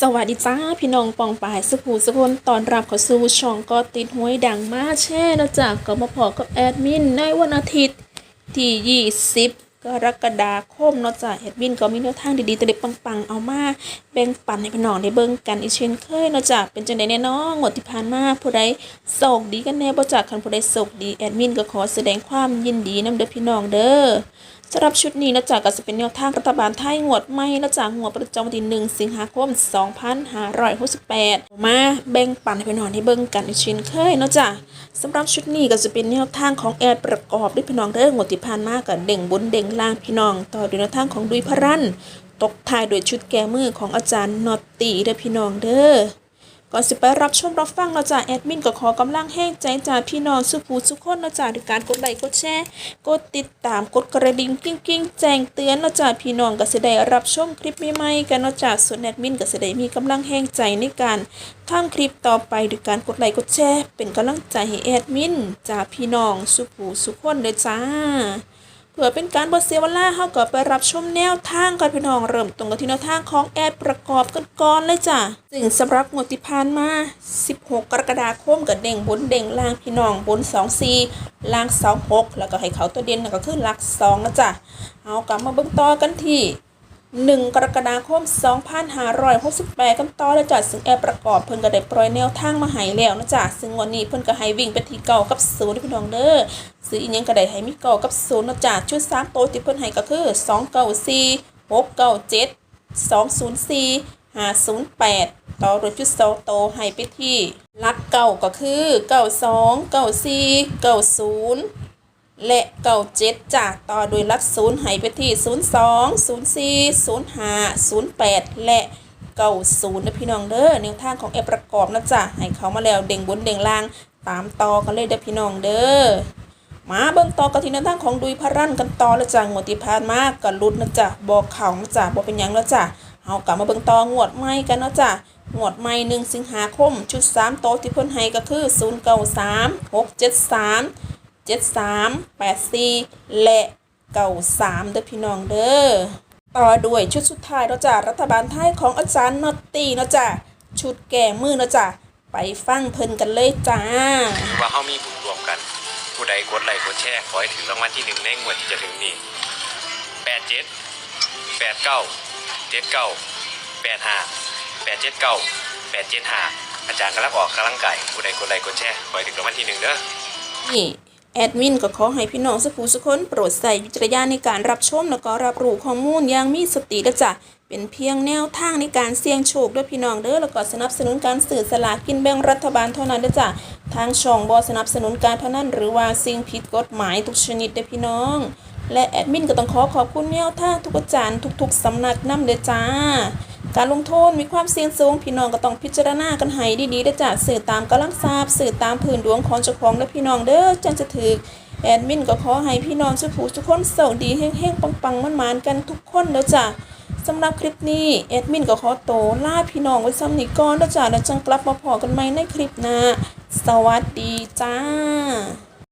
สวัสดีจ้าพี่น้องปองปายสุภูสุพนตอนรับเข้าสู่ช่องก็ติดห้วยดังมาแช่นะจ๊ะก็มาพอกับแอดมินในวันอาทิตย์ที่ 20 กรกฎาคมเนาะจ๊ะแอดมินก็มีแนวทางดีๆต่เด็ดปังๆ เอามาแบ่งปันให้พี่น้องได้เบิ่งกันอีกเช่นเคยเนะจ๊ะเป็นจังไดแน่น้องงดที่ผ่านมาผู้ใดโชคดีกันแน่บ่จ๊ะคันผู้ใดโชคดีแอดมินก็ขอแสดงความยินดีนํเด้อพี่น้องเด้อ สำหรับชุดนี้นะจ๊ะก็จะเป็นแนวทางรัฐบาลไทยงวดใหม่นะจ๊ะงวดประจำวันที่1สิงหาคม 2568 มาแบ่งปันให้พี่น้องให้เบิ่งกันอีกเช่นเคยนะจ๊ะสำหรับชุดนี้ก็จะเป็นแนวทางของแอดประกอบด้วยพี่น้องเด้องวดที่ผ่านมากับเด่งบนเด่งล่างพี่น้อง ต่อด้วยแนวทางของดุยพรันตกท้ายด้วยชุดแก้มือของอาจารย์นอตตีเด้อพี่น้องเด้อ ก่อนสิไปรับชมรับฟังเราจากแอดมินก็ขอกำลังแห้งใจจากพี่น้องสุภูสุขคนเราจากด้วยการกดไลค์กดแชร์กดติดตามกดกระดิ่งกิ้งกิ้งแจ้งเตือนเราจากพี่น้องก็จะได้รับชมคลิปใหม่ๆกันเราจากส่วนแอดมินก็จะได้มีกำลังแห้งใจในการทำคลิปต่อไปด้วยการกดไลค์กดแชร์เป็นกำลังใจให้แอดมินจากพี่น้องสุภูสุขคนเลยจ้า พื่อเป็นการบทเสียเวลาเฮาก็ไปรับชมแนวทางกันพี่น้องเริ่มตรงกันที่แนวทางของแอดประกอบกันก่อนเลยจ้ะซึ่งสำหรับงวดที่ผ่านมา 16 กรกฎาคมกับเด้งบนเด้งล่างพี่น้องบน 24 ล่าง 26 แล้วก็ให้เขาตัวเด่นก็คือหลัก2นะจ้ะเอากลับมาเบิ่งต่อกันที่ 1 กรกฎาคม 2568 กันต่อเลยจ้ะซึ่งแอปประกอบเพิ่นก็ได้ปล่อยแนวทางมาให้แล้วนะจ๊ะซึ่งวันนี้เพิ่นก็ให้วิ่งไปที่เก่ากับศูนย์พี่น้องเด้อซื้ออีหยังก็ได้ให้มีเก่ากับศูนย์นะจ๊ะชุด3โตวที่เพิ่นให้ก็คือ294 697 204 508 ต่อด้วยชุด2โตวให้ไปที่ลักเก่าก็คือ 92 94 90 และเก่าเจ็ดจ้ะต่อโดยหลักศูนย์ให้ไปที่ศูนย์สองศูนย์สี่ศูนย์ห้าศูนย์แปดและเก่าศูนย์นะพี่น้องเด้อแนวทางของแอปประกอบนะจ๊ะให้เขามาแล้วเด้งบนเด้งล่างตามต่อกันเลยเด้อพี่น้องเด้อมาเบิ่งต่อกันที่แนวทางของดุยพรันกันต่อแล้วจ้ะงวดที่ผ่านมากกันลุดนะจ๊ะบอกเขานะจ๊ะบอกเป็นยังแล้วจ้ะเอากลับมาเบิ่งต่องวดใหม่กันนะจ้ะงวดใหม่หนึ่งสิงหาคม ชุดสามโต๊ะที่เพิ่นให้ก็คือศูนย์เก้า สามหกเจ็ดสามเจ็ดสามแปดสี่และเก่าสามเด้อพี่น้องเด้อต่อด้วยชุดสุดท้ายเนาะจ้ะรัฐบาลไทยของอาจารย์นอตตี้เนาะจ้ะชุดแก่มือเนาะจ้ะไปฟังเพิ่นกันเลยจ้าถือว่าเขามีบุญรวมกัน ผู้ใดกดไลค์กดแชร์ขอให้ถึงรางวัลที่หนึ่งในงวดที่จะถึงนี้แปดเจ็ดแปดเก้าเจ็ดเก้าแปดห้าแปดเจ็ดเก้าแปดเจ็ดห้าอาจารย์กำลังออกกำลังกายผู้ใดกดไลค์กดแชร์ขอให้ถึงรางวัลที่หนึ่งเด้อนี่ แอดมินก็ขอให้พี่น้องสักผู้สักคนโปรดใส่วิจารณญาณในการรับชมแล้วก็รับรู้ข้อมูลอย่างมีสตินะจ๊ะเป็นเพียงแนวทางในการเสี่ยงโชคด้วยพี่น้องเด้อแล้วก็สนับสนุนการสื่อสลากกินแบ่งรัฐบาลเท่านั้นนะจ๊ะทางช่องบอสนับสนุนการพนันหรือว่าสิ่งผิดกฎหมายทุกชนิดเด้อพี่น้อง และแอดมินก็ต้องขอขอบคุณแนวทางทุกอาจารย์ทุก ๆสำนักนำเด้อจ้า การลงโทษมีความเสี่ยงสูงพี่น้องก็ต้องพิจารณากันให้ดีๆได้จ้ะสื่อตามกำลังทราบสื่อตามพื้นดวงของเจ้าของและพี่น้องเด้อจังจะถือแอดมินก็ขอให้พี่น้องสุขูทุกคนโชคดีเฮงๆปังๆมันๆกันทุกคนแล้วจ้ะสำหรับคลิปนี้แอดมินก็ขอโตวลาพี่น้องไว้ซ้ำนี้ก่อนแล้วจ้ะแล้วจังกลับมาพอกันใหม่ในคลิปหน้าสวัสดีจ้า